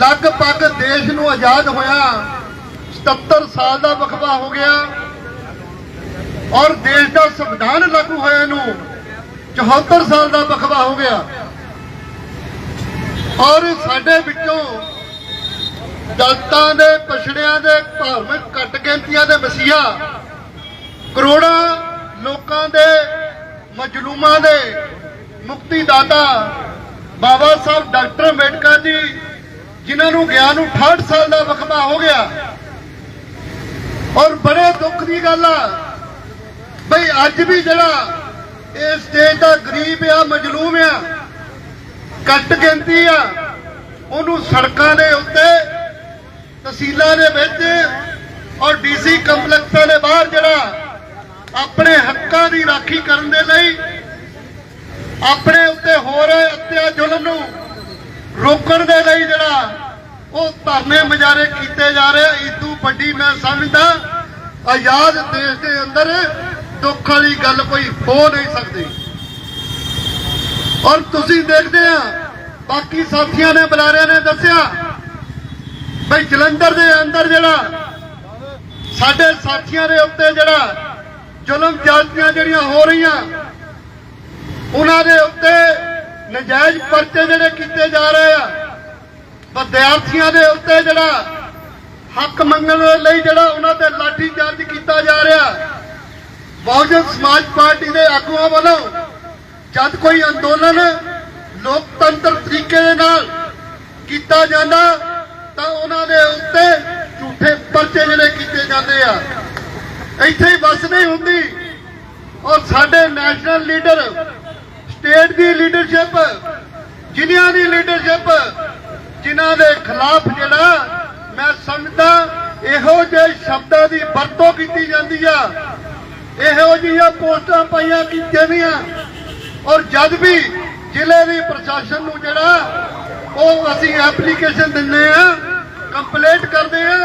ਲਗਭਗ ਦੇਸ਼ ਨੂੰ ਆਜ਼ਾਦ ਹੋਇਆ। 77 ਸਾਲ ਦਾ ਵਕਫਾ ਹੋ ਗਿਆ। ਔਰ ਦੇਸ਼ ਦਾ ਸੰਵਿਧਾਨ ਲਾਗੂ ਹੋਇਆ ਨੂੰ 74 ਸਾਲ ਦਾ ਵਕਫਾ ਹੋ ਗਿਆ। ਔਰ ਸਾਡੇ ਵਿੱਚੋਂ ਦਲਤਾਂ ਦੇ ਪਛੜਿਆਂ ਦੇ ਧਾਰਮਿਕ ਘੱਟ ਗਿਣਤੀਆਂ ਦੇ ਮਸੀਹਾ, ਕਰੋੜਾਂ ਲੋਕਾਂ ਦੇ ਮਜਲੂਮਾਂ ਦੇ ਮੁਕਤੀ ਦਾਤਾ ਬਾਬਾ ਸਾਹਿਬ ਡਾਕਟਰ ਅੰਬੇਡਕਰ ਜੀ ਜਿਨ੍ਹਾਂ ਨੂੰ ਗਿਆ ਨੂੰ 68 ਸਾਲ ਦਾ ਵਕਫਾ ਹੋ ਗਿਆ। ਔਰ ਬੜੇ ਦੁੱਖ ਦੀ ਗੱਲ ਆ, ਬਈ ਅੱਜ ਵੀ ਜਿਹੜਾ ਇਸ ਦੇਸ਼ ਦਾ ਗਰੀਬ ਆ, ਮਜਲੂਮ ਆ, ਘੱਟ ਗਿਣਤੀ ਆ, ਉਹਨੂੰ ਸੜਕਾਂ ਦੇ ਉੱਤੇ, ਤਹਿਸੀਲਾਂ ਦੇ ਵਿੱਚ ਔਰ ਡੀਸੀ ਕੰਪਲੈਕਸਾਂ ਦੇ ਬਾਹਰ ਜਿਹੜਾ ਆਪਣੇ ਹੱਕਾਂ ਦੀ ਰਾਖੀ ਕਰਨ ਦੇ ਲਈ ਆਪਣੇ ਉੱਤੇ ਹੋ ਰਹੇ ਅਤਿਆ ਜ਼ੁਲਮ ਨੂੰ ਰੋਕਣ ਦੇ ਲਈ ਜਿਹੜਾ ਉਹ ਧਰਨੇ ਮੁਜ਼ਾਹਰੇ ਕੀਤੇ ਜਾ ਰਹੇ ਇਦੋਂ ਵੱਡੀ ਮੈਂ ਸਮਝਦਾ, ਆਜ਼ਾਦ ਦੇਸ਼ ਦੇ ਅੰਦਰ ਦੁੱਖ ਵਾਲੀ ਗੱਲ ਕੋਈ ਹੋ ਨਹੀਂ ਸਕਦੀ। ਔਰ ਤੁਸੀਂ ਦੇਖਦੇ ਆ, ਬਾਕੀ ਸਾਥੀਆਂ ਨੇ, ਬੁਲਾਰਿਆਂ ਨੇ ਦੱਸਿਆ, ਬਈ ਜਲੰਧਰ ਦੇ ਅੰਦਰ ਜਿਹੜਾ ਸਾਡੇ ਸਾਥੀਆਂ ਦੇ ਉੱਤੇ ਜਿਹੜਾ ਜ਼ੁਲਮ ਜਾਤੀਆਂ ਜਿਹੜੀਆਂ ਹੋ ਰਹੀਆਂ, ਉਹਨਾਂ ਦੇ ਉੱਤੇ ਨਜਾਇਜ਼ ਪਰਚੇ ਜਿਹੜੇ ਕੀਤੇ ਜਾ ਰਹੇ ਆ, ਵਿਦਿਆਰਥੀਆਂ ਦੇ ਉੱਤੇ ਜਿਹੜਾ ਹੱਕ ਮੰਗਣ ਲਈ ਜਿਹੜਾ ਉਹਨਾਂ ਤੇ ਲਾਠੀ ਚਾਰਜ ਕੀਤਾ ਜਾ ਰਿਹਾ। ਬਹੁਜਨ ਸਮਾਜ ਪਾਰਟੀ ਦੇ ਆਗੂਆਂ ਵੱਲੋਂ ਜਦ ਕੋਈ ਅੰਦੋਲਨ ਲੋਕਤੰਤਰ ਤਰੀਕੇ ਦੇ ਨਾਲ ਕੀਤਾ ਜਾਂਦਾ, ਤਾਂ ਉਹਨਾਂ ਦੇ ਉੱਤੇ ਝੂਠੇ ਪਰਚੇ ਜਿਹੜੇ ਕੀਤੇ ਜਾਂਦੇ ਆ। ਇੱਥੇ ਹੀ ਬਸ ਨਹੀਂ ਹੁੰਦੀ। ਔਰ ਸਾਡੇ ਨੈਸ਼ਨਲ ਲੀਡਰ ਸਟੇਟ ਦੀ ਲੀਡਰਸ਼ਿਪ ਜ਼ਿਲ੍ਹਿਆਂ ਦੀ ਲੀਡਰਸ਼ਿਪ, ਜਿਨ੍ਹਾਂ ਦੇ ਖਿਲਾਫ ਜਿਹੜਾ ਮੈਂ ਸਮਝਦਾ, ਇਹੋ ਜਿਹੇ ਸ਼ਬਦਾਂ ਦੀ ਵਰਤੋਂ ਕੀਤੀ ਜਾਂਦੀ ਆ। ਇਹੋ ਜਿਹੀਆਂ ਪੋਸਟਾਂ ਪਾਈਆਂ ਕੀਤੀਆਂ ਔਰ ਜਦ ਵੀ ਜ਼ਿਲ੍ਹੇ ਦੀ ਪ੍ਰਸ਼ਾਸਨ ਨੂੰ ਜਿਹੜਾ ਉਹ ਅਸੀਂ ਐਪਲੀਕੇਸ਼ਨ ਦਿੰਦੇ ਆ, ਕੰਪਲੇਂਟ ਕਰਦੇ ਆ,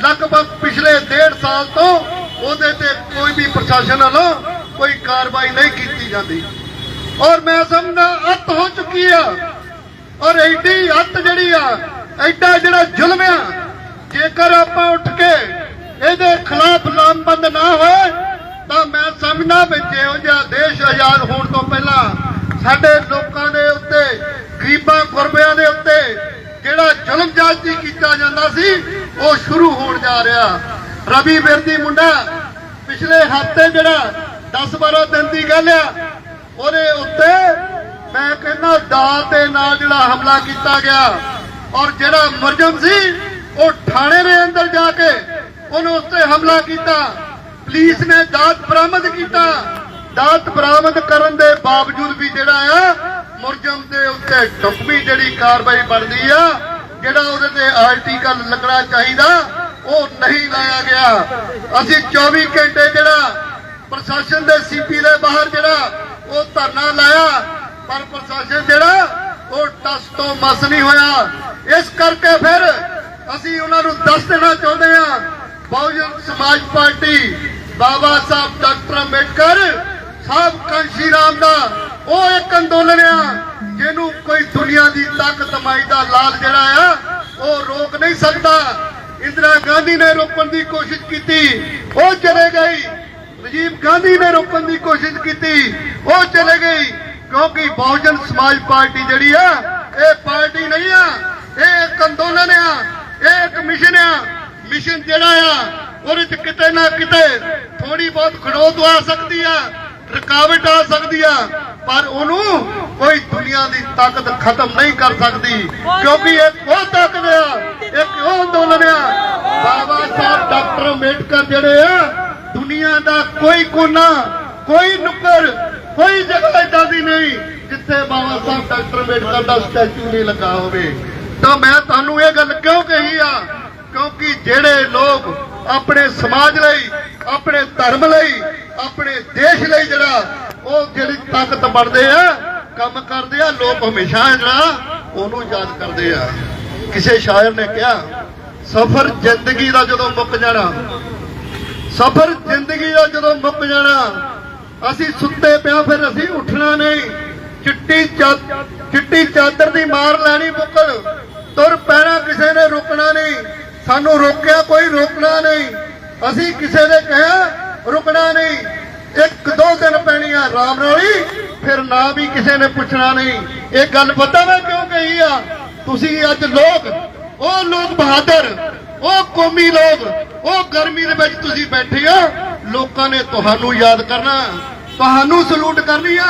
ਲਗਭਗ ਪਿਛਲੇ ਡੇਢ ਸਾਲ ਤੋਂ ਉਹਦੇ ਤੇ ਕੋਈ ਵੀ ਪ੍ਰਸ਼ਾਸਨ ਵੱਲੋਂ ਕੋਈ ਕਾਰਵਾਈ ਨਹੀਂ ਕੀਤੀ ਜਾਂਦੀ। ਔਰ ਮੈਂ ਸਮਝਦਾ ਅੱਤ ਹੋ ਚੁੱਕੀ ਆ। ਔਰ ਐਡੀ ਅੱਤ ਜਿਹੜੀ ਆ, ਐਡਾ ਜਿਹੜਾ ਜ਼ੁਲਮ ਆ, ਜੇਕਰ ਆਪਾਂ ਉੱਠ ਕੇ ਇਹਦੇ ਖਿਲਾਫ ਲਾਮਬੰਦ ਨਾ ਹੋਏ, ਤਾਂ ਮੈਂ ਸਮਝਦਾ ਵੀ ਜਿਹੋ ਜਿਹਾ ਦੇਸ਼ ਆਜ਼ਾਦ ਹੋਣ ਤੋਂ ਪਹਿਲਾਂ ਸਾਡੇ ਲੋਕਾਂ ਦੇ ਉੱਤੇ, ਗਰੀਬਾਂ ਗੁਰਬਿਆਂ ਦੇ ਉੱਤੇ ਜਿਹੜਾ ਜ਼ੁਲਮ ਜਾਤੀ ਕੀਤਾ ਜਾਂਦਾ ਸੀ, ਉਹ ਸ਼ੁਰੂ ਹੋਣ ਜਾ ਰਿਹਾ। ਰਵੀ ਬਿਰਦੀ ਮੁੰਡਾ ਪਿਛਲੇ ਹਫ਼ਤੇ ਜਿਹੜਾ 10-12 ਦਿਨ ਦੀ ਗੱਲ ਆ ਉਹਦੇ ਉੱਤੇ ਮੈਂ ਕਹਿੰਦਾ ਦਾਲ ਦੇ ਨਾਲ ਜਿਹੜਾ ਹਮਲਾ ਕੀਤਾ ਗਿਆ ਔਰ ਜਿਹੜਾ ਮੁਰਜਮ ਸੀ, ਉਹ ਥਾਣੇ ਦੇ ਅੰਦਰ ਜਾ ਕੇ ਉਹਨੂੰ ਉੱਤੇ ਹਮਲਾ ਕੀਤਾ। ਪੁਲਿਸ ਨੇ ਦਾਤ ਬਰਾਮਦ ਕੀਤਾ। ਦਾਤ ਬਰਾਮਦ ਕਰਨ ਦੇ ਬਾਵਜੂਦ ਵੀ ਜਿਹੜਾ ਆ ਮੁਰਜਮ ਦੇ ਉੱਤੇ ਢੁਕਵੀਂ ਜਿਹੜੀ ਕਾਰਵਾਈ ਬਣਦੀ ਆ, ਜਿਹੜਾ ਉਹਦੇ ਤੇ ਆਰਟੀਕਲ ਲੱਗਣਾ ਚਾਹੀਦਾ, ਉਹ ਨਹੀਂ ਲਾਇਆ ਗਿਆ। ਅਸੀਂ 24 ਘੰਟੇ ਜਿਹੜਾ ਪ੍ਰਸ਼ਾਸਨ ਦੇ ਸੀਪੀ ਦੇ ਬਾਹਰ ਜਿਹੜਾ ਉਹ ਧਰਨਾ ਲਾਇਆ, ਪਰ ਪ੍ਰਸ਼ਾਸਨ ਜਿਹੜਾ ਉਹ ਟਸ ਤੋਂ ਮਸ ਨਹੀਂ ਹੋਇਆ। ਇਸ ਕਰਕੇ ਫਿਰ ਅਸੀਂ ਉਹਨਾਂ ਨੂੰ ਦੱਸ ਦੇਣਾ ਚਾਹੁੰਦੇ ਹਾਂ, ਬਹੁਜਨ ਸਮਾਜ ਪਾਰਟੀ ਬਾਬਾ ਸਾਹਿਬ ਡਾਕਟਰ ਅੰਬੇਡਕਰ, ਸਾਹਿਬ ਕਾਂਸ਼ੀ ਰਾਮ ਦਾ ਉਹ ਇੱਕ ਅੰਦੋਲਨ ਆ, ਜਿਹਨੂੰ ਕੋਈ ਦੁਨੀਆ ਦੀ ਤਾਕਤ ਮਾਈ ਦਾ ਲਾਲ ਜਿਹੜਾ ਆ, ਉਹ ਰੋਕ ਨਹੀਂ ਸਕਦਾ। ਇੰਦਰਾ ਗਾਂਧੀ ਨੇ ਰੋਕਣ ਦੀ ਕੋਸ਼ਿਸ਼ ਕੀਤੀ, ਉਹ ਚਲੇ ਗਈ ਰਾਜੀਵ ਗਾਂਧੀ ਨੇ ਰੋਕਣ ਦੀ ਕੋਸ਼ਿਸ਼ ਕੀਤੀ, ਉਹ ਚਲੇ ਗਈ, ਕਿਉਂਕਿ ਬਹੁਜਨ ਸਮਾਜ ਪਾਰਟੀ ਜਿਹੜੀ ਆ, ਇਹ ਪਾਰਟੀ ਨਹੀਂ ਆ, ਇਹ ਇੱਕ ਅੰਦੋਲਨ ਆ, ਇਹ ਇੱਕ ਮਿਸ਼ਨ ਆ। ਮਿਸ਼ਨ ਜਿਹੜਾ ਆ, ਉਹਦੇ ਚ ਕਿਤੇ ਨਾ ਕਿਤੇ ਥੋੜੀ ਬਹੁਤ ਖੜੋਤ ਆ ਸਕਦੀ ਆ, ਰੁਕਾਵਟ ਆ ਸਕਦੀ ਆ, ਪਰ ਉਹਨੂੰ ਕੋਈ ਦੁਨੀਆ ਦੀ ਤਾਕਤ ਖਤਮ ਨਹੀਂ ਕਰ ਸਕਦੀ, ਕਿਉਂਕਿ ਇਹ ਉਹ ਤਾਕਤ ਆ, ਇੱਕ ਉਹ ਅੰਦੋਲਨ ਆ। ਬਾਬਾ ਸਾਹਿਬ ਡਾਕਟਰ ਅੰਬੇਡਕਰ ਜਿਹੜੇ ਆ ਦੁਨੀਆ ਦਾ ਕੋਈ ਕੋਨਾ, ਕੋਈ ਨੁੱਕਰ, ਕੋਈ ਜਗ੍ਹਾ ਏਦਾਂ ਦੀ ਨਹੀਂ ਜਿੱਥੇ ਬਾਬਾ ਸਾਹਿਬ ਡਾਕਟਰ ਅੰਬੇਡਕਰ ਦਾ ਸਟੈਚੂ ਨਹੀਂ ਲੱਗਾ ਹੋਵੇ। ਤਾਂ ਮੈਂ ਤੁਹਾਨੂੰ ਇਹ ਗੱਲ ਕਿਉਂ ਕਹੀ ਆ? ਕਿਉਂਕਿ ਜਿਹੜੇ ਲੋਕ ਆਪਣੇ ਸਮਾਜ ਲਈ, ਆਪਣੇ ਧਰਮ ਲਈ, ਆਪਣੇ ਦੇਸ਼ ਲਈ ਜਿਹੜਾ ਉਹ ਜਿਹੜੀ ਤਾਕਤ ਬਣਦੇ ਆ, ਕੰਮ ਕਰਦੇ ਆ, ਲੋਕ ਹਮੇਸ਼ਾ ਜਿਹੜਾ ਉਹਨੂੰ ਯਾਦ ਕਰਦੇ ਆ। ਕਿਸੇ ਸ਼ਾਇਰ ਨੇ ਕਿਹਾ, ਸਫ਼ਰ ਜ਼ਿੰਦਗੀ ਦਾ ਜਦੋਂ ਮੁੱਕ ਜਾਣਾ ਸਫ਼ਰ, ਜ਼ਿੰਦਗੀ ਦਾ ਜਦੋਂ ਮੁੱਕ ਜਾਣਾ, ਅਸੀਂ ਸੁੱਤੇ ਪਿਆ ਫਿਰ ਅਸੀਂ ਉੱਠਣਾ ਨਹੀਂ। ਚਿੱਟੀ ਚਿੱਟੀ ਚਾਦਰ ਦੀ ਮਾਰ ਲੈਣੀ ਮੁੱਕਲ ਤੁਰ ਪੈਣਾ ਕਿਸੇ ਸਾਨੂੰ ਰੋਕਿਆ ਕੋਈ ਰੋਕਣਾ ਨਹੀਂ। ਅਸੀਂ ਕਿਸੇ ਨੇ ਕਿਹਾ ਰੁਕਣਾ ਨਹੀਂ। ਇੱਕ ਦੋ ਦਿਨ ਪੈਣੀ ਆ ਰਾਮ ਰੌਲੀ ਫਿਰ ਨਾ ਵੀ ਕਿਸੇ ਨੇ ਪੁੱਛਣਾ ਨਹੀਂ। ਇਹ ਗੱਲ ਪਤਾ ਮੈਂ ਕਿਉਂ ਕਹੀ ਆ? ਤੁਸੀਂ ਅੱਜ ਲੋਕ, ਉਹ ਲੋਕ ਬਹਾਦਰ ਉਹ ਕੌਮੀ ਲੋਕ, ਉਹ ਗਰਮੀ ਦੇ ਵਿੱਚ ਤੁਸੀਂ ਬੈਠੇ ਆ ਲੋਕਾਂ ਨੇ ਤੁਹਾਨੂੰ ਯਾਦ ਕਰਨਾ, ਤੁਹਾਨੂੰ ਸਲੂਟ ਕਰਨੀ ਆ।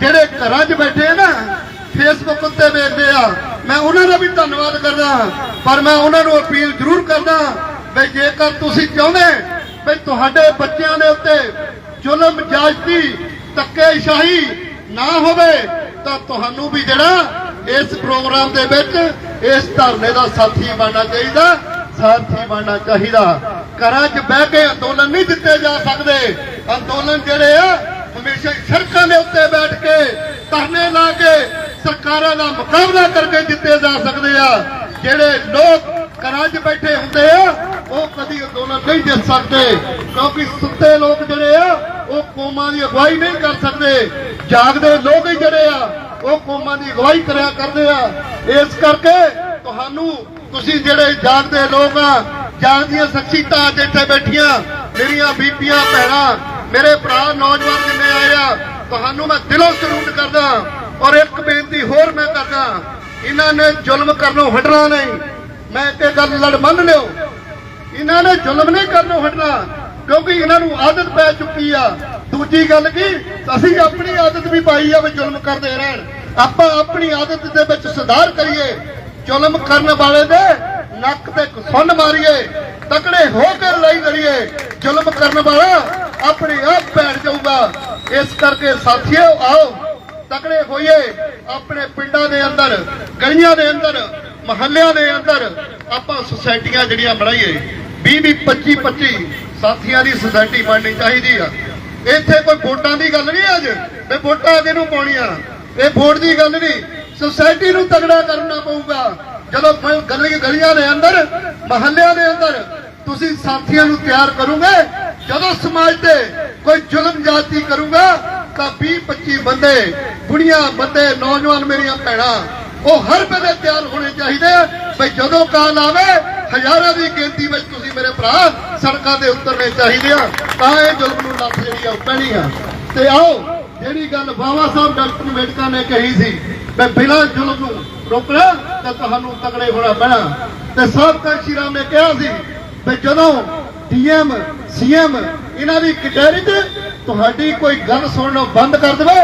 ਜਿਹੜੇ ਘਰਾਂ 'ਚ ਬੈਠੇ ਆ ਨਾ ਫੇਸਬੁੱਕ ਉੱਤੇ ਵੇਖਦੇ ਆ, ਮੈਂ ਉਹਨਾਂ ਦਾ ਵੀ ਧੰਨਵਾਦ ਕਰਦਾ ਪਰ ਮੈਂ ਉਹਨਾਂ ਨੂੰ ਅਪੀਲ ਜ਼ਰੂਰ ਕਰਦਾ ਵੀ ਜੇਕਰ ਤੁਸੀਂ ਚਾਹੁੰਦੇ ਵੀ ਤੁਹਾਡੇ ਬੱਚਿਆਂ ਦੇ ਉੱਤੇ ਜ਼ੁਲਮ ਜਾਇਜ਼ੀ ਧੱਕੇਸ਼ਾਹੀ ਨਾ ਹੋਵੇ, ਤਾਂ ਤੁਹਾਨੂੰ ਵੀ ਜਿਹੜਾ ਇਸ ਪ੍ਰੋਗਰਾਮ ਦੇ ਵਿੱਚ ਇਸ ਧਰਨੇ ਦਾ ਸਾਥੀ ਬਣਨਾ ਚਾਹੀਦਾ। ਸਾਥੀ ਬਣਨਾ ਚਾਹੀਦਾ। ਘਰਾਂ 'ਚ ਬਹਿ ਕੇ ਅੰਦੋਲਨ ਨਹੀਂ ਦਿੱਤੇ ਜਾ ਸਕਦੇ। ਅੰਦੋਲਨ ਜਿਹੜੇ ਆ, ਹਮੇਸ਼ਾ ਸੜਕਾਂ ਦੇ ਉੱਤੇ ਬੈਠ ਕੇ ਧਰਨੇ ਲਾ ਕੇ ਸਰਕਾਰਾਂ ਦਾ ਮੁਕਾਬਲਾ ਕਰਕੇ ਦਿੱਤੇ ਜਾ ਸਕਦੇ ਆ। ਜਿਹੜੇ ਲੋਕ ਘਰਾਂ 'ਚ ਬੈਠੇ ਹੁੰਦੇ ਆ, ਉਹ ਕਦੀ ਅੰਦੋਲਨ ਨਹੀਂ ਜਿੱਤ ਸਕਦੇ। ਕਿਉਂਕਿ ਸੁੱਤੇ ਲੋਕ ਜਿਹੜੇ ਆ, ਉਹ ਕੌਮਾਂ ਦੀ ਅਗਵਾਈ ਨਹੀਂ ਕਰ ਸਕਦੇ। ਜਾਗਦੇ ਲੋਕ ਹੀ ਜਿਹੜੇ ਆ, ਉਹ ਕੌਮਾਂ ਦੀ ਅਗਵਾਈ ਕਰਿਆ ਕਰਦੇ ਆ। ਇਸ ਕਰਕੇ ਤੁਹਾਨੂੰ ਤੁਸੀਂ ਜਿਹੜੇ ਜਾਗਦੇ ਲੋਕ ਆ ਜਾਗਦੀਆਂ ਸ਼ਖਸੀਅਤਾਂ ਅੱਜ ਇੱਥੇ ਬੈਠੀਆਂ। ਮੇਰੀਆਂ ਬੀਬੀਆਂ, ਭੈਣਾਂ, ਮੇਰੇ ਭਰਾ, ਨੌਜਵਾਨ ਜਿੰਨੇ ਆਏ ਆ, ਤੁਹਾਨੂੰ ਮੈਂ ਦਿਲੋਂ ਸਲੂਟ ਕਰਦਾ ਔਰ ਇੱਕ ਬੇਨਤੀ ਹੋਰ ਮੈਂ ਕਰਦਾ ਇਹਨਾਂ ਨੇ ਜ਼ੁਲਮ ਕਰਨੋਂ ਹਟਣਾ ਨਹੀਂ। ਮੈਂ ਤੇ ਗੱਲ ਲੜ ਮੰਨ ਲਿਓ। ਇਹਨਾਂ ਨੇ ਜ਼ੁਲਮ ਨਹੀਂ ਕਰਨੋਂ ਹਟਣਾ, ਕਿਉਂਕਿ ਇਹਨਾਂ ਨੂੰ ਆਦਤ ਪੈ ਚੁੱਕੀ ਆ। ਦੂਜੀ ਗੱਲ ਕੀ, ਅਸੀਂ ਆਪਣੀ ਆਦਤ ਵੀ ਪਾਈ ਆ ਵੀ ਜ਼ੁਲਮ ਕਰਦੇ ਰਹਿਣ। ਆਪਾਂ ਆਪਣੀ ਆਦਤ ਦੇ ਵਿੱਚ ਸੁਧਾਰ ਕਰੀਏ। ਜ਼ੁਲਮ ਕਰਨ ਵਾਲੇ ਦੇ ਨੱਕ ਤੇ ਸੁੰਨ ਮਾਰੀਏ, ਤਕੜੇ ਹੋ ਕੇ ਲੜਾਈ ਕਰੀਏ ਜ਼ੁਲਮ ਕਰਨ ਵਾਲਾ ਆਪਣੇ ਆਪ ਬੈਠ ਜਾਊਗਾ। ਇਸ ਕਰਕੇ ਸਾਥੀਓ, ਆਓ, ਤਕੜੇ ਹੋਈਏ, ਆਪਣੇ ਪਿੰਡਾਂ ਦੇ ਅੰਦਰ, ਗਲੀਆਂ ਦੇ ਅੰਦਰ, ਮਹੱਲਿਆਂ ਦੇ ਅੰਦਰ ਆਪਾਂ ਸੁਸਾਇਟੀਆਂ ਜਿਹੜੀਆਂ ਬਣਾਈਏ। 20 20 25 25 ਸਾਥੀਆਂ ਦੀ ਸੁਸਾਇਟੀ ਬਣਨੀ ਚਾਹੀਦੀ ਆ। ਇੱਥੇ ਕੋਈ ਵੋਟਾਂ ਦੀ ਗੱਲ ਨਹੀਂ ਅੱਜ। ਤੇ ਵੋਟਾਂ ਕਿਹਨੂੰ ਪਾਉਣੀਆਂ? ਇਹ ਵੋਟ ਦੀ ਗੱਲ ਨਹੀਂ। ਸੋਸਾਇਟੀ ਨੂੰ ਤਗੜਾ ਕਰਨਾ ਪਊਗਾ। ਜਦੋਂ ਗਲੀ ਗਲੀਆਂ ਦੇ ਅੰਦਰ, ਮਹੱਲਿਆਂ ਦੇ ਅੰਦਰ ਤੁਸੀਂ ਸਾਥੀਆਂ ਨੂੰ ਤਿਆਰ ਕਰੋਗੇ, ਜਦੋਂ ਸਮਾਜ ਤੇ ਕੋਈ ਜ਼ੁਲਮ ਜਾਤੀ ਕਰੂਗਾ, ਤਾਂ 20 25 ਬੰਦੇ, ਬੁੜੀਆਂ ਬੰਦੇ, ਨੌਜਵਾਨ ਮੇਰੀਆਂ ਭੈਣਾਂ, ਉਹ ਹਰ ਵੇਲੇ ਤਿਆਰ ਹੋਣੇ ਚਾਹੀਦੇ ਆ। ਵੀ ਜਦੋਂ ਕਾਲ ਆਵੇ, ਹਜ਼ਾਰਾਂ ਦੀ ਗਿਣਤੀ ਵਿੱਚ ਤੁਸੀਂ ਮੇਰੇ ਭਰਾ ਸੜਕਾਂ ਤੇ ਉਤਰਨੇ ਚਾਹੀਦੇ ਆ। ਤਾਂ ਇਹ ਜ਼ੁਲਮ ਨੂੰ ਲੱਤ ਜਿਹੜੀ ਆ, ਉਹ ਪੈਣੀ ਆ। ਤੇ ਆਓ, ਜਿਹੜੀ ਗੱਲ ਬਾਬਾ ਸਾਹਿਬ ਡਾਕਟਰ ਅੰਬੇਡਕਰ ਨੇ ਕਹੀ ਸੀ ਵੀ ਬਿਨਾਂ ਜ਼ੁਲਮ ਨੂੰ ਰੋਕਣਾ ਤਾਂ ਤੁਹਾਨੂੰ ਤਕੜੇ ਹੋਣਾ ਪੈਣਾ। ਤੇ ਸਾਬਕਾ ਸ਼੍ਰੀ ਨੇ ਕਿਹਾ ਸੀ ਵੀ ਜਦੋਂ ਡੀਐਮ, ਸੀਐਮ ਇਹਨਾਂ ਦੀ ਕਚਹਿਰੀ 'ਚ ਤੁਹਾਡੀ ਕੋਈ ਗੱਲ ਸੁਣਨੋਂ ਬੰਦ ਕਰ ਦੇਵੇ,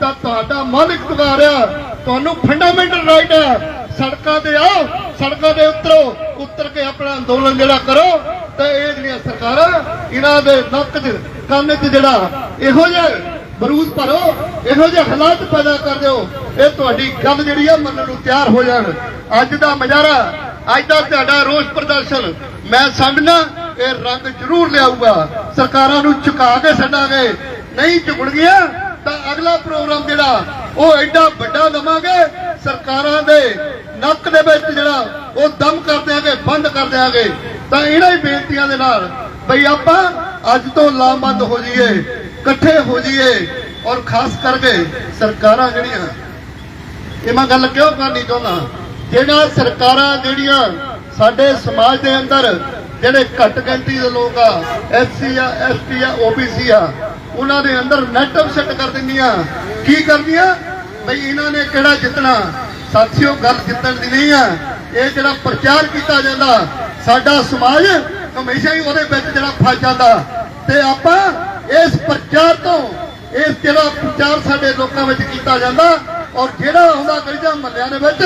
ਤਾਂ ਤੁਹਾਡਾ ਮਾਲਿਕ ਤੁਗਾਰਿਆ ਤੁਹਾਨੂੰ ਫੰਡਾਮੈਂਟਲ ਰਾਈਟ ਆ। ਸੜਕਾਂ ਤੇ ਆਓ, ਸੜਕਾਂ ਤੇ ਉਤਰੋ, ਉਤਰ ਕੇ ਆਪਣਾ ਅੰਦੋਲਨ ਜਿਹੜਾ ਕਰੋ, ਤਾਂ ਇਹ ਜਿਹੜੀਆਂ ਸਰਕਾਰਾਂ, ਇਹਨਾਂ ਦੇ ਨੱਕ 'ਚ ਕੰਨ 'ਚ ਜਿਹੜਾ ਇਹੋ ਜਿਹੇ ਬਰੂਦ ਭਰੋ, ਇਹੋ ਜਿਹੇ ਹਾਲਾਤ ਪੈਦਾ ਕਰ ਦਿਓ। ਇਹ ਤੁਹਾਡੀ ਗੱਲ ਜਿਹੜੀ ਆ, ਮੰਨਣ ਨੂੰ ਤਿਆਰ ਹੋ ਜਾਣ। ਅੱਜ ਦਾ ਨਜ਼ਾਰਾ ਅੱਜ ਦਾ ਤੁਹਾਡਾ ਰੋਸ ਪ੍ਰਦਰਸ਼ਨ, ਮੈਂ ਸਮਝਣਾ ਇਹ ਰੰਗ ਜ਼ਰੂਰ ਲਿਆਊਗਾ। ਸਰਕਾਰਾਂ ਨੂੰ ਝੁਕਾ ਕੇ ਛੱਡਾਂਗੇ। ਨਹੀਂ ਝੁਕਣਗੀਆਂ, ਤਾਂ ਅਗਲਾ ਪ੍ਰੋਗਰਾਮ ਜਿਹੜਾ, ਉਹ ਐਡਾ ਵੱਡਾ ਲਵਾਂਗੇ। ਸਰਕਾਰਾਂ ਦੇ ਨੱਕ ਦੇ ਵਿੱਚ ਜਿਹੜਾ, ਉਹ ਦਮ ਕਰ ਦਿਆਂਗੇ, ਬੰਦ ਕਰ ਦਿਆਂਗੇ। ਤਾਂ ਇਹਨਾਂ ਹੀ ਬੇਨਤੀਆਂ ਦੇ ਨਾਲ, ਬਈ ਆਪਾਂ ਅੱਜ ਤੋਂ ਲਾਮਬੰਦ ਹੋ ਜਾਈਏ, ਇਕੱਠੇ ਹੋ ਜਾਈਏ, ਔਰ ਖਾਸ ਕਰਕੇ ਸਰਕਾਰਾਂ ਜਿਹੜੀਆਂ ਇਹ ਮੈਂ ਗੱਲ ਕਿਉਂ ਕਰਨੀ ਚਾਹੁੰਦਾ? ਜਿਹੜਾ ਸਰਕਾਰਾਂ, ਜਿਹੜੀਆਂ ਸਾਡੇ ਸਮਾਜ ਦੇ ਅੰਦਰ ਜਿਹੜੇ ਘੱਟ ਗਿਣਤੀ ਦੇ ਲੋਕ ਆ ਐਸਸੀ ਆ ਐਸਟੀ ਆ ਓਬੀਸੀ ਆ, ਉਹਨਾਂ ਦੇ ਅੰਦਰ ਨੈਟ ਸੈੱਟ ਕਰ ਦਿੰਦੀਆਂ। ਕੀ ਕਰਦੀਆਂ? ਬਈ ਇਹਨਾਂ ਨੇ ਕਿਹੜਾ ਜਿੱਤਣਾ? ਸਾਥੀਓ, ਗੱਲ ਜਿੱਤਣ ਦੀ ਨਹੀਂ ਆ। ਇਹ ਜਿਹੜਾ ਪ੍ਰਚਾਰ ਕੀਤਾ ਜਾਂਦਾ, ਸਾਡਾ ਸਮਾਜ ਹਮੇਸ਼ਾ ਹੀ ਉਹਦੇ ਵਿੱਚ ਜਿਹੜਾ ਫਸ ਜਾਂਦਾ। ਤੇ ਆਪਾਂ ਇਸ ਪ੍ਰਚਾਰ ਤੋਂ, ਇਸ ਜਿਹੜਾ ਪ੍ਰਚਾਰ ਸਾਡੇ ਲੋਕਾਂ ਵਿੱਚ ਕੀਤਾ ਜਾਂਦਾ ਔਰ ਜਿਹੜਾ ਆਉਂਦਾ ਗਲੀਆਂ ਮੱਲਿਆਂ ਦੇ ਵਿੱਚ,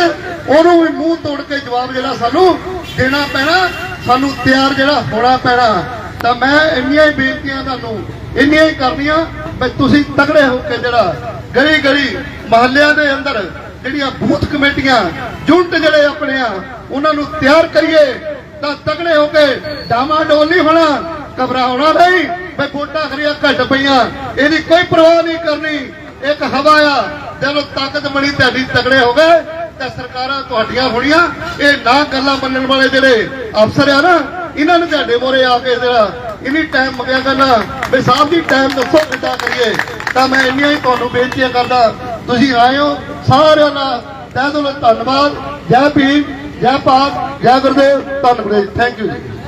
ਉਹਨੂੰ ਵੀ ਮੂੰਹ ਤੋੜ ਕੇ ਜਵਾਬ ਜਿਹੜਾ ਸਾਨੂੰ ਦੇਣਾ ਪੈਣਾ, ਸਾਨੂੰ ਤਿਆਰ ਜਿਹੜਾ ਹੋਣਾ ਪੈਣਾ। ਤਾਂ ਮੈਂ ਇੰਨੀਆਂ ਹੀ ਬੇਨਤੀਆਂ ਤੁਹਾਨੂੰ, ਇੰਨੀਆਂ ਹੀ ਕਰਨੀਆਂ, ਵੀ ਤੁਸੀਂ ਤਗੜੇ ਹੋ ਕੇ ਜਿਹੜਾ ਗਲੀ ਗਲੀ ਮਹੱਲਿਆਂ ਦੇ ਅੰਦਰ ਜਿਹੜੀਆਂ ਬੂਥ ਕਮੇਟੀਆਂ, ਜੁੰਟ ਜਿਹੜੇ ਆਪਣੇ ਆ, ਉਹਨਾਂ ਨੂੰ ਤਿਆਰ ਕਰੀਏ, ਤਾਂ ਤਗੜੇ ਹੋ ਕੇ ਡਾਮਾ ਡੋਲ ਨਹੀਂ ਹੋਣਾ, ਘਬਰਾਉਣਾ ਨਹੀਂ ਬਈ ਵੋਟਾਂ ਖਰੀਆਂ ਘਟ ਪਈਆਂ, ਇਹਦੀ ਕੋਈ ਪਰਵਾਹ ਨਹੀਂ ਕਰਨੀ, ਇੱਕ ਹਵਾ ਆ ਜਦੋਂ ਤਾਕਤ ਬਣੀ ਤੁਹਾਡੀ ਤਗੜੇ ਹੋ ਗਏ, ਤਾਂ ਸਰਕਾਰਾਂ ਤੁਹਾਡੀਆਂ ਹੋਣੀਆਂ। ਇਹ ਨਾ ਗੱਲਾਂ ਮੰਨਣ ਵਾਲੇ ਜਿਹੜੇ ਅਫਸਰ ਆ ਨਾ, ਇਹਨਾਂ ਨੂੰ ਤੁਹਾਡੇ ਮੋਰੇ ਆ ਕੇ ਜਿਹੜਾ ਇਨੀ ਟਾਈਮ ਮੰਗਿਆ ਕਰਨਾ। ਵੀ ਸਾਹਿਬ ਜੀ ਟਾਈਮ ਦੱਸੋ ਕਿੱਦਾਂ ਕਰੀਏ। ਤਾਂ ਮੈਂ ਇੰਨੀਆਂ ਹੀ ਤੁਹਾਨੂੰ ਬੇਨਤੀਆਂ ਕਰਦਾ। ਤੁਸੀਂ ਆਏ ਹੋ, ਸਾਰਿਆਂ ਦਾ ਤਹਿ ਦਿਲੋਂ ਧੰਨਵਾਦ। ਜੈ ਭੀਮ, ਜੈ ਭਾਰਤ ਜੈ ਗੁਰਦੇਵ। ਧੰਨ ਥੈਂਕ ਯੂ ਜੀ।